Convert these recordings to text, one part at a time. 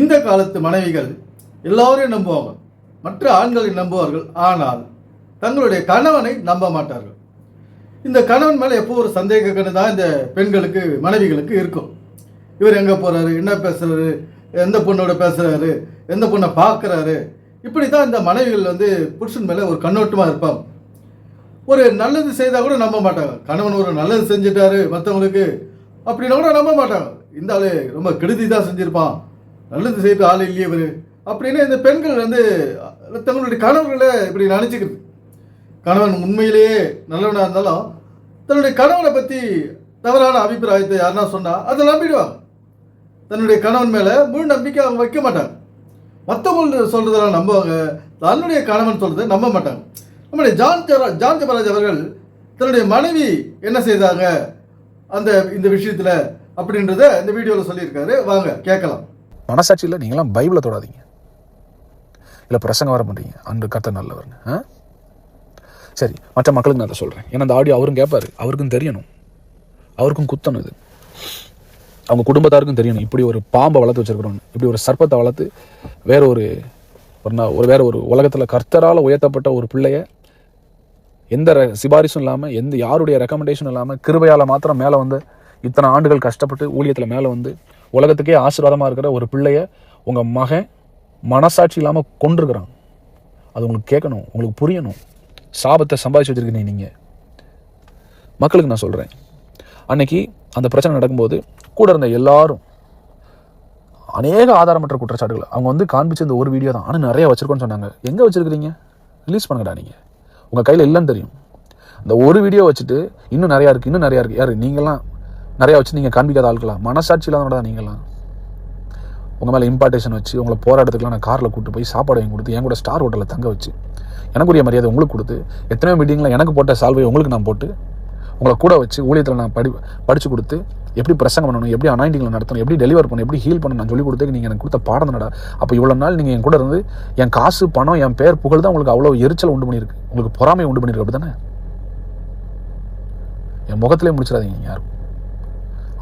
இந்த காலத்து மனைவிகள் எல்லோரையும் நம்புவாங்க மற்ற ஆண்களை நம்புவார்கள். ஆனால் தங்களுடைய கணவனை நம்ப மாட்டார்கள். இந்த கணவன் மேலே எப்போ ஒரு சந்தேக கண்ணு தான் இந்த பெண்களுக்கு மனைவிகளுக்கு இருக்கும். இவர் எங்கே போகிறாரு என்ன பேசுகிறாரு எந்த பொண்ணோட பேசுகிறாரு எந்த பொண்ணை பார்க்குறாரு? இப்படி தான் இந்த மனைவிகள் வந்து புருஷன் மேலே ஒரு கண்ணோட்டமாக இருப்பாங்க. ஒரு நல்லது செய்தால் கூட நம்ப மாட்டாங்க. கணவன் ஒரு நல்லது செஞ்சுட்டாரு மற்றவங்களுக்கு அப்படின்னா கூட நம்ப மாட்டாங்க. இந்த ரொம்ப கெடுதி தான் செஞ்சுருப்பான். நல்லது செய்த ஆள் இல்லையே இவர் அப்படின்னு இந்த பெண்கள் வந்து தங்களுடைய கணவர்களை இப்படி நினச்சிக்கிறது கணவன் உண்மையிலேயே நல்லவனாக இருந்தாலும் தன்னுடைய கணவனை பற்றி தவறான அபிப்பிராயத்தை யாருன்னா சொன்னால் அதை நம்பிடுவாங்க. தன்னுடைய கணவன் மேலே முழு நம்பிக்கை அவங்க வைக்க மாட்டாங்க. மற்றவங்க சொல்கிறதெல்லாம் நம்புவாங்க. தன்னுடைய கணவன் சொல்கிறத நம்ப மாட்டாங்க. நம்முடைய ஜான் ஜவரா ஜான் ஜபராஜ் அவர்கள் தன்னுடைய மனைவி என்ன செய்தாங்க? அந்த இந்த விஷயத்தில் அப்படின்றத இந்த வீடியோவில் சொல்லியிருக்காரு. வாங்க கேட்கலாம். மனசாட்சியில் நீங்களாம் பைபிளை தொடாதீங்க. இல்லை பிரசங்கம் வர பண்ணுறீங்க அன்று கத்த நல்லவர்னு ஆ? சரி மற்ற மக்களுக்கு நான் அதை சொல்கிறேன் ஏன்னா அந்த ஆடியோ அவரும் கேட்பாரு அவருக்கும் தெரியணும். அவருக்கும் குத்தணும் இது. அவங்க குடும்பத்தாருக்கும் தெரியணும். இப்படி ஒரு பாம்பை வளர்த்து வச்சுருக்கிறோம். இப்படி ஒரு சர்ப்பத்தை வளர்த்து வேற ஒரு ஒரு ஒரு வேற ஒரு உலகத்தில் கர்த்தரால் உயர்த்தப்பட்ட ஒரு பிள்ளைய எந்த சிபாரிசும் இல்லாமல் எந்த யாருடைய ரெக்கமெண்டேஷனும் இல்லாமல் கிருபையால் மாத்திரம் மேலே வந்து இத்தனை ஆண்டுகள் கஷ்டப்பட்டு ஊழியத்தில் மேலே வந்து உலகத்துக்கே ஆசீர்வாதமாக இருக்கிற ஒரு பிள்ளைய உங்கள் மகன் மனசாட்சி இல்லாமல் கொண்டிருக்கிறான் அது உங்களுக்கு கேட்கணும் உங்களுக்கு புரியணும். சாபத்தை சம்பாதிச்சு வச்சிருக்கீங்க நீங்கள் மக்களுக்கு நான் சொல்கிறேன் அன்னைக்கு அந்த பிரச்சனை நடக்கும்போது கூட இருந்த எல்லாரும் அநேக ஆதாரமற்ற குற்றச்சாட்டுகள். அவங்க வந்து காண்பிச்ச இந்த ஒரு வீடியோ தான். ஆனால் நிறைய வச்சுருக்கோன்னு சொன்னாங்க. எங்கே வச்சுருக்கிறீங்க? ரிலீஸ் பண்ணுங்கடா நீங்கள் உங்கள் கையில் இல்லைன்னு தெரியும். இந்த ஒரு வீடியோ வச்சுட்டு இன்னும் நிறையா இருக்குது இன்னும் நிறையா இருக்குது யார்? நீங்களாம் நிறையா வச்சு நீங்கள் காண்பிக்காத ஆட்களா மனசாட்சி இல்லாதவங்க தான் நீங்களாம். உங்கள் மேலே இம்பார்ட்டேஷன் வச்சு உங்களை போராட்டத்துக்குலாம் நான் காரில் கூட்டு போய் சாப்பாடு வாங்கி கொடுத்து என் கூட ஸ்டார் ஹோட்டலில் தங்க வச்சு எனக்குரிய மரியாதை உங்களுக்கு கொடுத்து எத்தனையோ மீட்டிங்கில் எனக்கு போட்ட சால்வை உங்களுக்கு நான் போட்டு உங்களை கூட வச்சு ஊழியத்தில் நான் படி படித்து கொடுத்து எப்படி பிரசங்கம் பண்ணணும் எப்படி அனாயிண்டிங்கில் நடத்தணும் எப்படி டெலிவர் பண்ணணும் எப்படி ஹீல் பண்ணணும் நான் சொல்லி கொடுத்து நீங்கள் எனக்கு கொடுத்த பாடம் தானடா அப்போ இவ்வளோ நாள் நீங்கள் என் கூட இருந்து என் காசு பணம் என் பேர் புகழ் தான் உங்களுக்கு அவ்வளோ எரிச்சல் உண்டு பண்ணியிருக்கு. உங்களுக்கு பொறாமை உண்டு பண்ணியிருக்கு அப்படி தானே என் முகத்திலே முடிச்சிடாதீங்க யாரும்.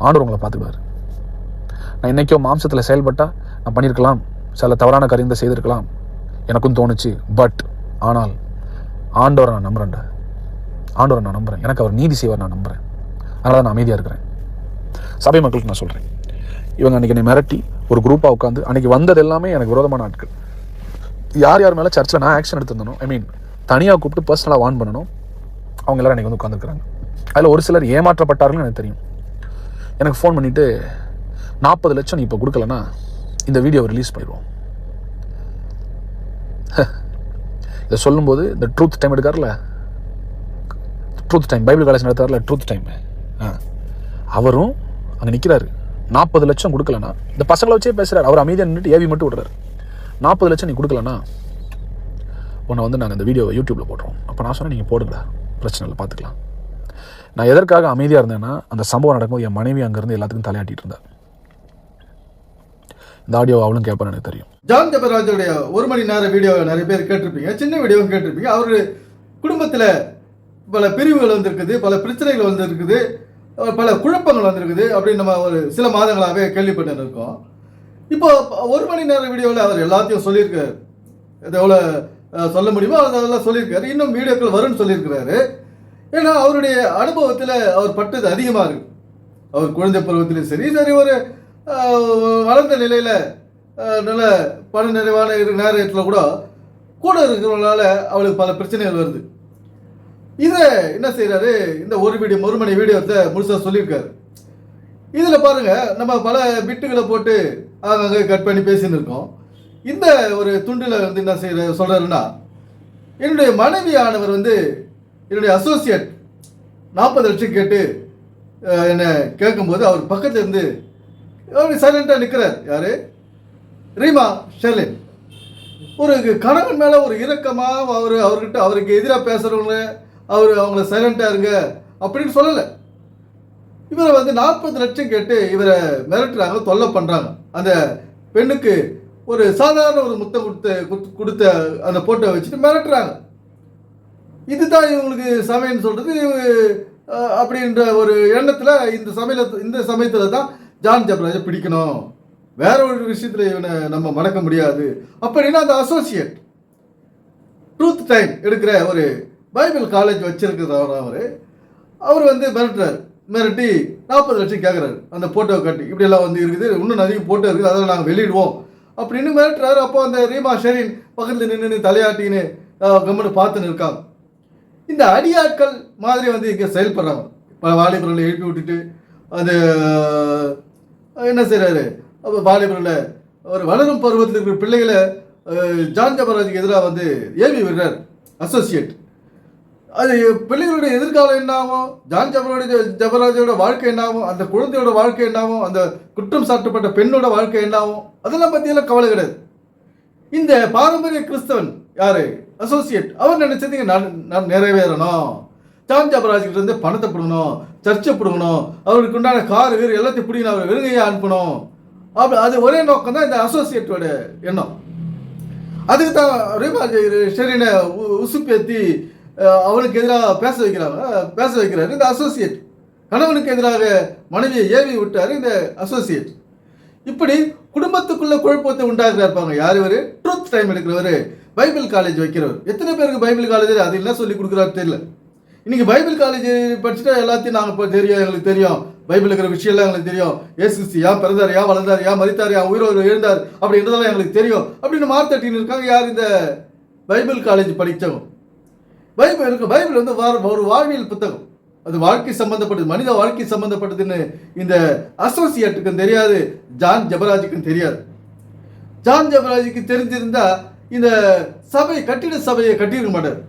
ஆண்டவர் உங்களை பார்த்துக்குவார். நான் இன்னைக்கோ மாம்சத்தில் செயல்பட்டால் நான் பண்ணியிருக்கலாம் சில தவறான காரியத்தை செய்திருக்கலாம். எனக்கும் தோணுச்சு பட் ஆனால் ஆண்டவரை நான் நம்புறேன்டா. ஆண்டவரை நான் நம்புறேன். எனக்கு அவர் நீதி செய்வார் நான் நம்புகிறேன் அதனால் தான் நான் அமைதியாக இருக்கிறேன். சபை மக்களுக்கு நான் சொல்கிறேன் இவங்க அன்றைக்கி என்னை மிரட்டி ஒரு குரூப்பாக உட்காந்து அன்றைக்கி வந்தது எல்லாமே எனக்கு விரோதமான ஆட்கள். யார் யார் மேலே சர்ச்சில் நான் ஆக்ஷன் எடுத்திருந்தனோ ஐ மீன் தனியாக கூப்பிட்டு பர்சனலாக வார்ன் பண்ணணும் அவங்க எல்லாரும் அன்றைக்கி வந்து உட்காந்துருக்குறாங்க அதில் ஒரு சிலர் ஏமாற்றப்பட்டார்கள் எனக்கு தெரியும். எனக்கு ஃபோன் பண்ணிவிட்டு நாற்பது லட்சம் நீ இப்போ கொடுக்கலன்னா இந்த வீடியோ ரிலீஸ் பண்ணிடுவோம். இதை சொல்லும்போது இந்த ட்ரூத் டைம் எடுக்கார்ல? ட்ரூத் டைம் பைபிள் காலேஜ் நடத்தார்ல ட்ரூத் டைம் ஆ. அவரும் அங்கே நிற்கிறாரு நாற்பது லட்சம் கொடுக்கலனா இந்த பசங்களை வச்சே பேசுகிறார் அவர் அமைதியாக நின்றுட்டு ஏவி மட்டும் விடுறாரு. நாற்பது லட்சம் நீ கொடுக்கலனா உன்னை வந்து நாங்கள் இந்த வீடியோவை யூடியூப்பில் போடுறோம் அப்போ நான் சொன்னேன் நீங்கள் போடுங்களா பிரச்சனை இல்லை பார்த்துக்கலாம். நான் எதற்காக அமைதியாக இருந்தேன்னா அந்த சம்பவம் நடக்கும்போது என் மனைவி அங்கேருந்து எல்லாத்துக்கும் தலையாட்டிட்டு இருந்தார் இந்த ஆடியோ அவளும் கேட்பான்னு எனக்கு தெரியும். ஜான் ஜெபராஜுடைய ஒரு மணி நேர வீடியோ நிறைய பேர் கேட்டிருப்பீங்க சின்ன வீடியோவும் கேட்டிருப்பீங்க. அவர் குடும்பத்தில் பல பிரிவுகள் வந்திருக்குது பல பிரச்சனைகள் வந்திருக்குது பல குழப்பங்கள் வந்திருக்குது அப்படின்னு நம்ம ஒரு சில மாதங்களாகவே கேள்விப்பட்டு இருக்கோம். இப்போ ஒரு மணி நேர வீடியோவில் அவர் எல்லாத்தையும் சொல்லியிருக்காரு. இது எவ்வளோ சொல்ல முடியுமோ அதெல்லாம் சொல்லியிருக்காரு. இன்னும் வீடியோக்கள் வரும்னு சொல்லியிருக்கிறாரு. ஏன்னா அவருடைய அனுபவத்தில் அவர் பட்டது அதிகமாக இருக்கு. அவர் குழந்தை பருவத்திலும் சரி சரி ஒரு வளர்ந்த நிலையில் நல்ல பண நிறைவான இரு- நேரத்தில் கூட கூட இருக்கிறவங்களால அவளுக்கு பல பிரச்சனைகள் வருது. இதை என்ன செய்கிறாரு இந்த ஒரு வீடியோ ஒரு மணி வீடியோத்தை முழுசாக சொல்லியிருக்காரு. இதில் பாருங்கள் நம்ம பல பிட்டுகளை போட்டு அங்கங்கே கட் பண்ணி பேசின்னு இருக்கோம். இந்த ஒரு துண்டில் வந்து என்ன செய்கிற சொல்கிறாருன்னா என்னுடைய மனைவியானவர் வந்து என்னுடைய அசோசியேட் நாற்பது லட்சம் கேட்டு என்னை கேட்கும்போது அவர் பக்கத்தில் இருந்து அவர் சைலண்டாக நிற்கிறார் யாரு? ரீமா ஷெர்லின். ஒரு கணவன் மேலே ஒரு இரக்கமாக அவர் அவர்கிட்ட அவருக்கு எதிராக பேசுகிறவங்க அவர் அவங்கள சைலண்ட்டாக இருங்க அப்படின்னு சொல்லலை. இவரை வந்து நாற்பது லட்சம் கேட்டு இவரை மிரட்டுறாங்க தொல்லை பண்ணுறாங்க அந்த பெண்ணுக்கு ஒரு சாதாரண ஒரு முத்தம் கொடுத்த கொடுத்த அந்த போட்டோ வச்சுட்டு மிரட்டுறாங்க. இதுதான் இவங்களுக்கு சமயம்னு சொல்கிறது அப்படின்ற ஒரு எண்ணத்தில் இந்த சமயத்தில் இந்த சமயத்தில் தான் ஜான் ஜப்ராஜை பிடிக்கணும். வேற ஒரு விஷயத்தில் இவனை நம்ம மறக்க முடியாது. அப்படின்னா அந்த அசோசியேட் ட்ரூத் டைம் எடுக்கிற ஒரு பைபிள் காலேஜ் வச்சிருக்கிறவர் அவர். அவர் வந்து மிரட்டுறாரு. மிரட்டி நாற்பது லட்சம் கேட்குறாரு அந்த ஃபோட்டோ காட்டி. இப்படியெல்லாம் வந்து இருக்குது. இன்னும் நிறைய போட்டோ இருக்குது. அதெல்லாம் நாங்கள் வெளியிடுவோம். அப்படின்னு மிரட்டுறாரு. அப்போ அந்த ரீமா ஷெரீன் பக்கத்தில் நின்று தலையாட்டின்னு கம்முன்னு பார்த்துன்னு இருக்காங்க இந்த அடியாட்கள் மாதிரி வந்து இங்கே செயல்படுறாங்க பல வாலிபர்களை எழுப்பி விட்டுட்டு அது என்ன செய்கிறாரு அப்போ வாலிபரில் ஒரு வளரும் பருவத்தில் இருக்கிற பிள்ளைகளை ஜான் ஜபராஜுக்கு எதிராக வந்து ஏவி விடுறார் அசோசியேட் அது பிள்ளைகளுடைய எதிர்காலம் என்னாகும் ஜான் ஜபரோட ஜபராஜோட வாழ்க்கை என்னாகும் அந்த குழந்தையோட வாழ்க்கை என்னாகும் அந்த குற்றம் சாட்டப்பட்ட பெண்ணோட வாழ்க்கை என்னாகும் அதெல்லாம் பற்றியெல்லாம் கவலை கிடையாது. இந்த பாரம்பரிய கிறிஸ்தவன் யார்? அசோசியேட் அவர் நினைச்சது நான் நான் நிறைவேறணும். ஜான் ஜபராஜ் இருந்து பணத்தை பிடுங்கணும் சர்ச்சை பிடுங்கணும் அவருக்கு உண்டான கார் வீர் எல்லாத்தையும் பிடிக்கணும் அவர் வெறுங்கையாக அனுப்பணும் அப்படி அது ஒரே நோக்கம் தான் இந்த அசோசியேட்டோட எண்ணம். அதுக்கு தான் ரீமா ஷெரீனை உ- உசுப்பேத்தி அவனுக்கு எதிராக பேச வைக்கிறாங்க. பேச வைக்கிறாரு இந்த அசோசியேட் கணவனுக்கு எதிராக மனைவியை ஏவி விட்டார் இந்த அசோசியேட் இப்படி குடும்பத்துக்குள்ள குழப்பத்தை உண்டாக்குறா இருப்பாங்க யார் இவர்? ட்ரூத் டைம் எடுக்கிறவர். பைபிள் காலேஜ் வைக்கிறவர். எத்தனை பேருக்கு பைபிள் காலேஜ் அது என்ன சொல்லி கொடுக்குறாரு தெரியல. இன்னைக்கு பைபிள் காலேஜ் படிச்சுட்டா எல்லாத்தையும் நாங்கள் இப்போ தெரியும் எங்களுக்கு தெரியும். பைபிள் இருக்கிற விஷயம்லாம் எங்களுக்கு தெரியும். ஏசு கிறிஸ்து ஏன் பிறந்தார் யா வளர்ந்தார் யா மறித்தார் யா உயிரோடு எழுந்தார் அப்படின்றதெல்லாம் எங்களுக்கு தெரியும். அப்படின்னு மார்த்தட்டின்னு இருக்காங்க. யார் இந்த பைபிள் காலேஜ் படித்தவங்க? பைபிள் இருக்கு. பைபிள் வந்து ஒரு வாழ்வியல் புத்தகம். அது வாழ்க்கை சம்பந்தப்பட்டது. மனித வாழ்க்கை சம்பந்தப்பட்டதுன்னு இந்த அசோசியேட்டுக்கும் தெரியாது. ஜான் ஜபராஜுக்கும் தெரியாது. ஜான் ஜபராஜுக்கு தெரிஞ்சிருந்தா இந்த சபை கட்டிட சபையை கட்டியிருக்க மாட்டார்.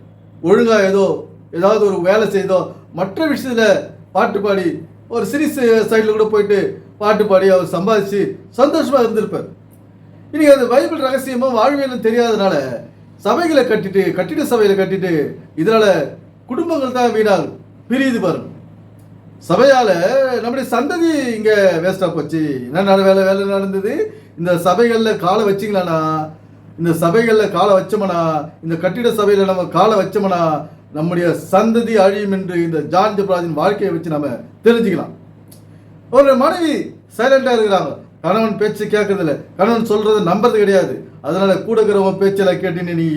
ஒழுங்காக ஏதோ ஏதாவது ஒரு வேலை செய்தோ மற்ற விஷயத்தில் பாட்டு பாடி ஒரு சிரிஸ் சைடில் கூட போயிட்டு பாட்டு பாடி அவர் சம்பாதிச்சு சந்தோஷமாக இருந்திருப்பார். இன்றைக்கி அந்த பைபிள் ரகசியமாக வாழ்வியலும் தெரியாதனால சபைகளை கட்டிட்டு கட்டிட சபையில் கட்டிட்டு இதனால் குடும்பங்கள் தான் வீணாகும். பிரியுது பாருங்க. சபையால் நம்முடைய சந்ததி இங்கே வேஸ்ட்டாக போச்சு. என்ன நட- வேலை வேலை நடந்தது? இந்த சபைகளில் காலை வச்சிங்களானா இந்த சபைகளில் காலை வச்சோம்னா இந்த கட்டிட சபையில் நம்ம காலை வச்சோம்னா நம்முடைய சந்ததி அழியும் என்று இந்த ஜான் ஜப்ராஜின் வாழ்க்கையை வச்சு நம்ம தெரிஞ்சுக்கலாம். ஒரு மனைவி சைலண்டாக இருக்கிறாங்க. கணவன் பேச்சு கேட்கறதில்ல. கணவன் சொல்றது நம்புறது கிடையாது. அதனால கூட இருக்கிறவங்க பேச்செல்லாம் கேட்டுன்னு நீ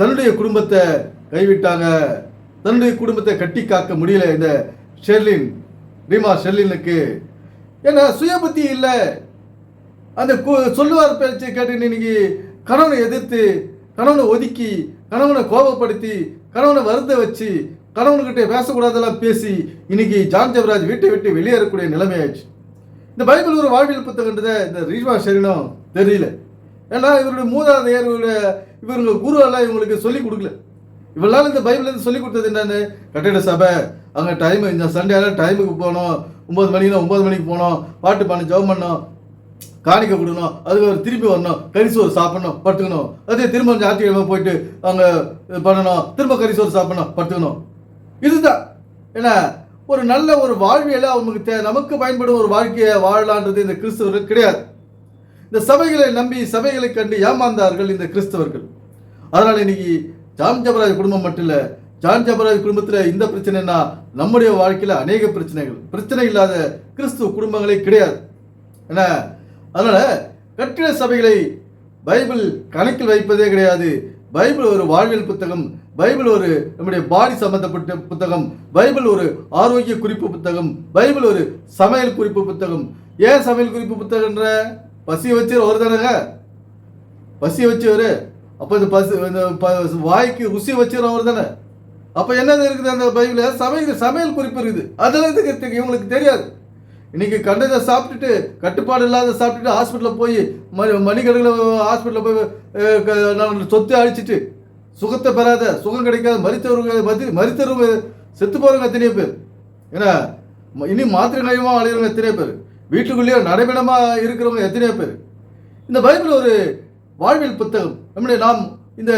தன்னுடைய குடும்பத்தை கைவிட்டாங்க. தன்னுடைய குடும்பத்தை கட்டி காக்க முடியல இந்த ஷெர்லின் ரீமா ஷெர்லினுக்கு. ஏன்னா சுய புத்தி இல்லை. அந்த கு- சொல்லுவார் பேச்சை கேட்டு இன்னைக்கு கணவனை எதிர்த்து கணவனை ஒதுக்கி கணவனை கோபப்படுத்தி கணவனை வருத்த வச்சு கணவன்கிட்ட பேசக்கூடாதெல்லாம் பேசி இன்னைக்கு ஜான் ஜெபராஜ் வீட்டை விட்டு வெளியேறக்கூடிய நிலைமை இந்த பைபிள் ஒரு வாழ்வியல் புத்தகன்றதை இந்த ரீஷ்மா ஷெரினும் தெரியல. ஏன்னா இவருடைய மூதாதையர் இவருடைய இவருங்க குருவெல்லாம் இவங்களுக்கு சொல்லி கொடுக்கல. இவளால இந்த பைபிள் இருந்து சொல்லி கொடுத்தது என்னன்னு கட்டிட சபை அங்கே டைம் இந்த சண்டே டைமுக்கு போகணும் ஒம்பது மணினா ஒம்பது மணிக்கு போகணும் பாட்டு பாடு ஜெபம் பண்ணோம் காணிக்க கொடுக்கணும். அதுக்கு ஒரு திருப்பி வரணும். கரிசோறு சாப்பிடணும் படுத்துக்கணும். அதே திரும்ப ஞாயிற்றுக்கிழமை போயிட்டு அங்கே பண்ணணும். திரும்ப கரிசோறு சாப்பிடணும் படுத்துக்கணும். இதுதான். ஏன்னா ஒரு நல்ல ஒரு வாழ்வியலை அவங்களுக்கு தே நமக்கு பயன்படும் ஒரு வாழ்க்கையை வாழலான்றது இந்த கிறிஸ்தவர்கள் கிடையாது. இந்த சபைகளை நம்பி சபைகளை கண்டு ஏமாந்தார்கள் இந்த கிறிஸ்தவர்கள். அதனால் இன்னைக்கு ஜான் ஜபராஜ் குடும்பம் மட்டும் இல்லை ஜான் ஜபராஜ் குடும்பத்தில் இந்த பிரச்சனைனா நம்முடைய வாழ்க்கையில் அநேக பிரச்சனைகள். பிரச்சனை இல்லாத கிறிஸ்துவ குடும்பங்களே கிடையாது. என்ன? அதனால் கட்டிட சபைகளை பைபிள் கணக்கில் வைப்பதே கிடையாது. பைபிள் ஒரு வாழ்வியல் புத்தகம். பைபிள் ஒரு நம்முடைய பாடி சம்பந்தப்பட்ட புத்தகம். பைபிள் ஒரு ஆரோக்கிய குறிப்பு புத்தகம். பைபிள் ஒரு சமையல் குறிப்பு புத்தகம். ஏன் சமையல் குறிப்பு புத்தகம்ன்ற பசி வச்சு ஒரு தானங்க? பசி வச்சவர். அப்போ இந்த பசி இந்த ப- வாய்க்கு ருசி வச்சுறவர் தானே? அப்போ என்னது இருக்குது அந்த பைபிளில்? சமையல் சமையல் குறிப்பு இருக்குது. அதெல்லாம் இதுக்கு இவங்களுக்கு தெரியாது. இன்னைக்கு கண்டதை சாப்பிட்டுட்டு கட்டுப்பாடு இல்லாத சாப்பிட்டுட்டு ஹாஸ்பிட்டலில் போய் மணி மணிக்கணக்கில் ஹாஸ்பிட்டலில் போய் க- நான் சொத்தை அழிச்சிட்டு சுகத்தை பெறாத சுகம் கிடைக்காத மறித்தவர்கள் மதி மறித்தவங்க செத்து போகிறவங்க எத்தனையோ பேர். ஏன்னா இனி மாத்திரை நயமாக அழைகிறவங்க எத்தனையோ பேர். வீட்டுக்குள்ளேயே நடைபெணமாக இருக்கிறவங்க எத்தனையோ பேர். இந்த பைபிள் ஒரு வாழ்வியல் புத்தகம். நம்முடைய நாம் இந்த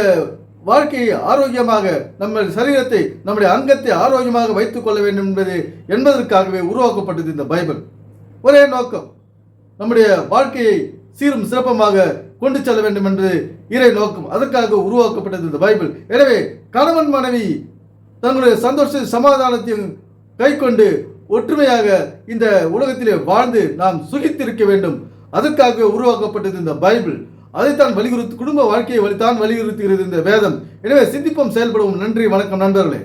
வாழ்க்கையை ஆரோக்கியமாக நம்ம சரீரத்தை நம்முடைய அங்கத்தை ஆரோக்கியமாக வைத்துக் கொள்ள வேண்டும் என்பது என்பதற்காகவே உருவாக்கப்பட்டது இந்த பைபிள். ஒரே நோக்கம் நம்முடைய வாழ்க்கையை சீரும் சிறப்பமாக கொண்டு செல்ல வேண்டும் என்பது இறை நோக்கம். அதற்காக உருவாக்கப்பட்டது இந்த பைபிள். எனவே கணவன் மனைவி தங்களுடைய சந்தோஷ சமாதானத்தையும் கைக்கொண்டு ஒற்றுமையாக இந்த உலகத்திலே வாழ்ந்து நாம் சுகித்திருக்க வேண்டும். அதற்காகவே உருவாக்கப்பட்டது இந்த பைபிள். அதைத்தான் வலியுறுத்து குடும்ப வாழ்க்கையை தான் வலியுறுத்துகிறது இந்த வேதம். எனவே சிந்திப்போம் செயல்படுவோம். நன்றி வணக்கம் நண்பர்களே.